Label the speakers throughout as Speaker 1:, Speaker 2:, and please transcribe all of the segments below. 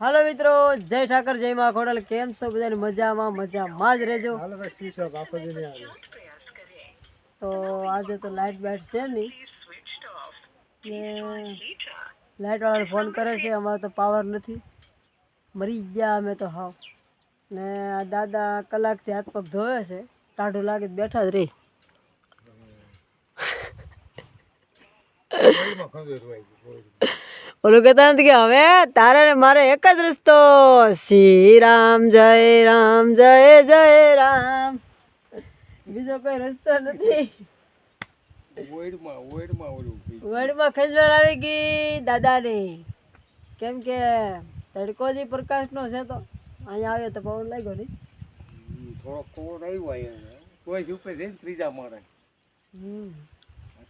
Speaker 1: હાલો મિત્રો જય ઠાકર જય માં ખોડલ. કેમ છો બધાની? મજામાં મજામાં જ રહેજો. તો આજે તો લાઇટ બાઇટ છે નહીં. લાઇટ વાળાને ફોન કરે છે અમારે તો પાવર નથી. મરી ગયા અમે તો હાવ. ને આ દાદા કલાકથી હાથ પગ ધોવે છે ટાઢું લાગે બેઠા જ રહી. ઓલું કહેતા નથી કે હવે તારે ને મારે એક જ રસ્તો. શ્રી રામ જય રામ જય જય રામ બીજો કોઈ રસ્તો નથી. વર્ડમાં ખંજવાળ આવી ગઈ દાદાની. કેમ કે તડકો જે પ્રકાશનો છે તો અહીંયા આવે તો પવન લાગ્યો નહીં.
Speaker 2: થોડો કોડ આવ્યો અહીંયા. કોઈ ઉપર જઈને ત્રીજા માળે.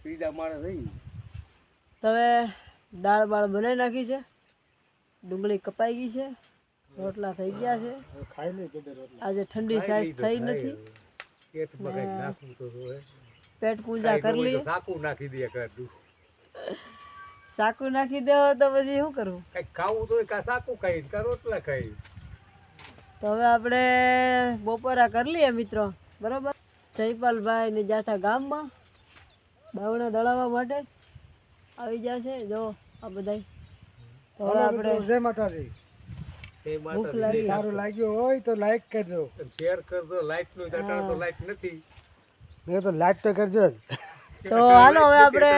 Speaker 2: ત્રીજા માળે થઈ
Speaker 1: તો હવે દાળ બાળ બનાવી નાખી છે. ડુંગળી કપાઈ ગઈ છે. રોટલા થઈ ગયા છે. આજે ઠંડી સાઈઝ થઈ નથી. પેટ પૂજા કરી લઈએ.
Speaker 2: સાકું નાખી દે કરતું
Speaker 1: સાકું નાખી દેવો તો પછી શું કરવું
Speaker 2: કઈ ખાવું તો કા સાકું ખાઈ કા રોટલા ખાઈ.
Speaker 1: તો હવે આપણે બપોરા કરી લઈએ મિત્રો બરાબર? જયપાલભાઈ ને જાથા ગામમાં બાવણા દળાવવા માટે આવી જશે જો આ બધા તો આપણે
Speaker 2: જય માતાજી.
Speaker 1: ભૂખ લાગી
Speaker 2: સારું લાગ્યું હોય તો લાઈક કરજો. શેર કરજો લાઈટનું તો નથી. મેં તો લાઈટ તો કરજો જ.
Speaker 1: તો હાલો હવે આપણે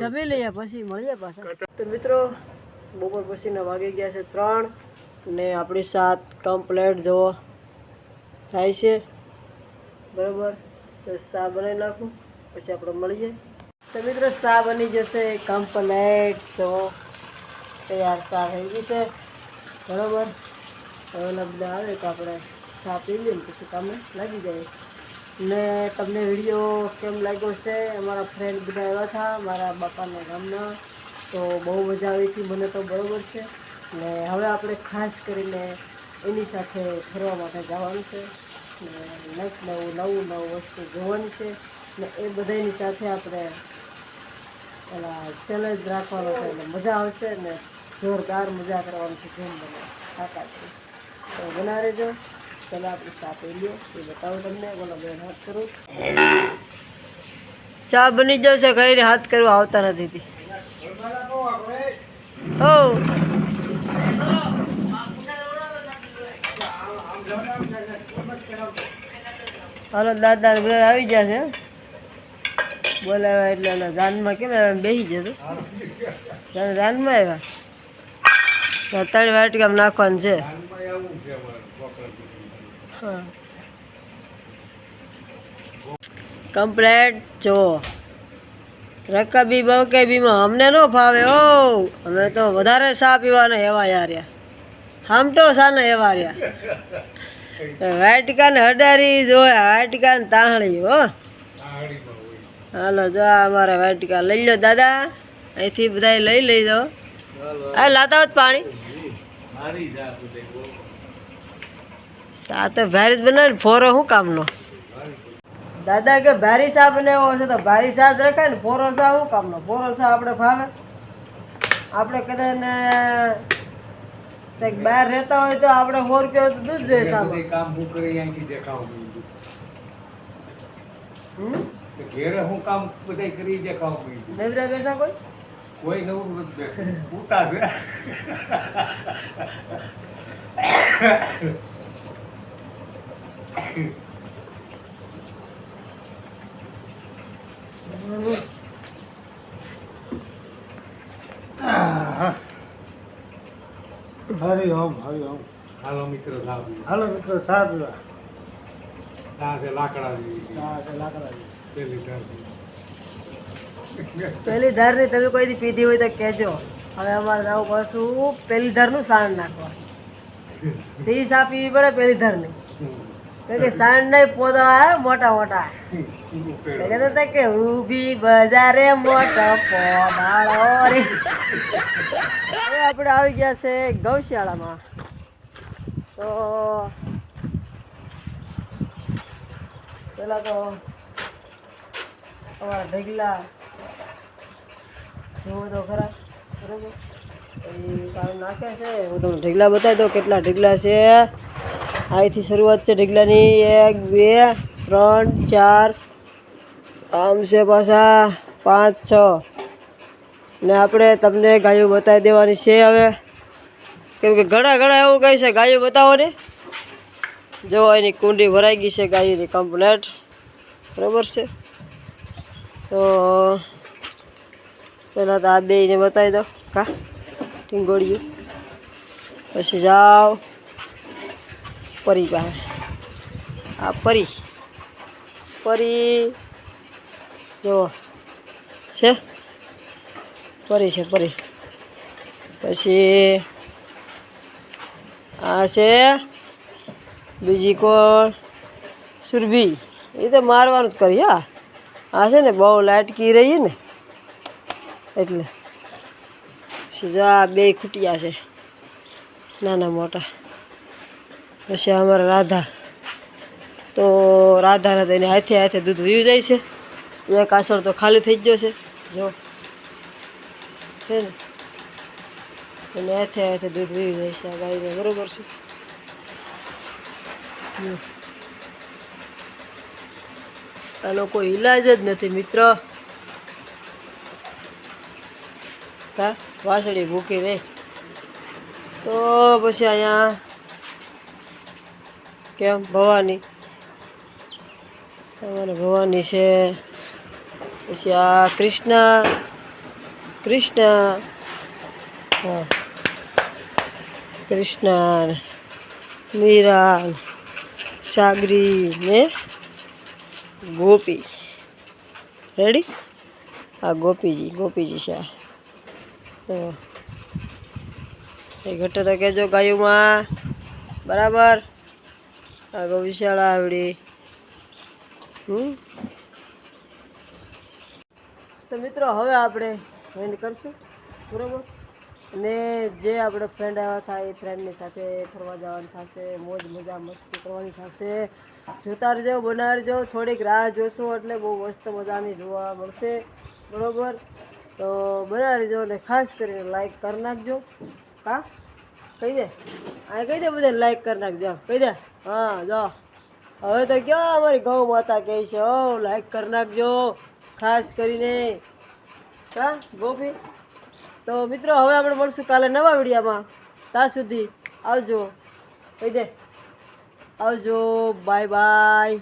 Speaker 1: જમી લઈએ પછી મળીએ પાછા. તો મિત્રો બપોર પછીના વાગી ગયા છે ત્રણ ને આપણી સાત કમ્પ્લેટ જુઓ. થાય છે. બરાબર? તો સા બનાવી નાખું પછી આપણે મળીએ. તો મિત્રો, સા બની જશે? કમ્પ્લેટ તો તૈયાર સા થઈ ગઈ છે. બરાબર? હવે બધા આવે તો આપણે ચા પી લઈએ ને પછી કામે લાગી જાય. ને તમને વીડિયો કેમ લાગ્યો છે? અમારા ફ્રેન્ડ બધા આવ્યા હતા. મારા બાપાના ગામના તો બહુ મજા આવી હતી. મને તો બરાબર છે. ને હવે આપણે ખાસ કરીને એની સાથે ફરવા માટે જવાનું છે. ને નવું નવું નવું વસ્તુ જોવાની છે. ને એ બધાની સાથે આપણે ઓલા ચેલેન્જ રાખવાનો છે એટલે મજા આવશે ને જોરદાર મજા કરવાની છે જેમ બને. તાકાતથી તો બના રહેજો. ચાલો આપણે પી લઈએ. એ બતાવું તમને. બોલો, બેન, હાથ કરું ચા બની જશે, કઈ હાથ કરવા આવતા નથી. હો. હાલો, દાદા આવી જશે બોલાવ્યા એટલે રાનમાં કેમ આવ્યા? બેસી જતું ત્યારે જાનમાં આવ્યા? ત્રણ વાટકામ નાખવાનું છે. હા. કમ્પ્લેટ જો. રકાબી બકેબીમાં અમને ન ફાવે ઓ અમે તો વધારે સા પીવાના એવા યાર આમ તો સાને એવા રહ્યા. વાટકાને હડારી જોયા વાટકાને તાહણી હો. હાલો જો અમારા વાટકા લઈ લો દાદા. અહીંથી બધા લઈ લઈ જાઓ હા લાતા હોત પાણી. સા તો ભારી જ બનાવે ફોરો શું કામનો? દાદા કે ભારી સાપ ને એવો છે તો ભારી સાપ રખાય ને ફોરો સાહ શું કામનો? ફોરો સાહ આપણે ફાવે. આપણે કદાચ ને કંઈક બહાર રહેતા હોય તો આપણે સો રૂપિયા તો દૂધ જોઈએ સામે
Speaker 2: કામ હું કરી અહીંથી દેખાવ
Speaker 1: હમ
Speaker 2: ઘેરે હું કામ બધા કરી જે કામ કરી
Speaker 1: નવરા બેઠા કોઈ?
Speaker 2: કોઈ નવું નથી બેઠું. ઉતા છે
Speaker 3: હરિ ઓમ હરિ ઓમ
Speaker 2: હાલો મિત્રો સાહેબ
Speaker 3: હાલો મિત્રો સાહેબ
Speaker 2: લાકડા
Speaker 3: જેવી. લાકડા
Speaker 2: પેલી
Speaker 1: પેલી ધારની તમે કોઈ દી પીધી હોય તો કહેજો. હવે અમારે જવું પડશું પેલી ધારનું સાણ નાખવા આ પીવી પડે પેલી ધારની કારણ કે સાણ નહીં આવે, મોટા મોટા
Speaker 2: ઊભું
Speaker 1: તો કે ઊભી બજારે મોટો પોદાળો હવે આપણે આવી ગયા છે ગૌશાળામાં. તો પેલા તો અમારા ઢગલા. જુઓ તો ખરા. બરાબર? તો એ કામ નાખે છે. હું તમને ઢીગલા બતાવી દઉં કેટલા ઢીગલા છે. અહીંથી શરૂઆત છે ઢીગલાની. એક, બે, ત્રણ, ચાર. આમ છે પાછા પાંચ, છ. ને આપણે તમને ગાયો બતાવી દેવાની છે હવે. કેમ કે ઘણા ઘણા એવું કહે છે, ગાયો બતાવો ને જો, એની કુંડી ભરાઈ ગઈ છે ગાયોની કમ્પ્લેટ બરાબર છે? તો પહેલાં તો આ બેયને બતાવી દો કા? ટીંગોળિયું પછી જાઓ પરી પાસે. આ પરી. પરી. જુઓ. છે? પરી છે, પરી. પછી આ છે બીજી કોણ? સુરભી. એ તો મારવાનું જ કરી, હા. આ છે ને બહુ લાટકી રહી ને, એટલે સીધા બે ખૂટિયા છે, નાના મોટા. પછી અમારા રાધા, તો રાધાના એને હાથે હાથે દૂધ વીવી જાય છે, એક આસળ તો ખાલી થઈ ગયો છે, જો. છે ને? એને હાથે હાથે દૂધ વીવી જાય છે આ ગાયને, બરોબર છે? હમ. આનો કોઈ ઈલાજ જ નથી, મિત્ર. કા? વાસળી ભૂકી રહે તો પછી અહીંયા કેમ? ભવાની. અમારે ભવાની છે. પછી આ કૃષ્ણ કૃષ્ણ. હા. કૃષ્ણ, મીરા, સાગરી ને ગોપી. રેડી આ ગોપીજી ગોપીજી આ તો એ ઘટે તો કહેજો ગાયુમાં. બરાબર? આ ગૌશાળા આવડી. હમ? તો મિત્રો, હવે આપણે ફ્રેન્ડ કરશું. બરાબર? અને જે આપણે ફ્રેન્ડ આવ્યા હતા, એ ફ્રેન્ડની સાથે ફરવા જવાનું થશે, મોજ મજા મસ્તી કરવાની થશે. જોતા રહેજો બનાવી રહેજો થોડીક રાહ જોશો એટલે બહુ મસ્ત મજાની જોવા મળશે. બરાબર? તો બનાવી રહેજો અને ખાસ કરીને લાઈક કરી નાખજો. હા કહી દે. આ કહી દે બધા લાઈક કરી નાખજો. કહી દે. હા, જો. હવે તો ક્યાં અમારી ગૌ માતા કહે છે? ઓ લાઈક કરી નાખજો. ખાસ કરીને. હા ગોપી? તો મિત્રો, હવે આપણે મળશું કાલે નવા વિડીયામાં. ત્યાં સુધી આવજો. કહી દે. આવજો બાય બાય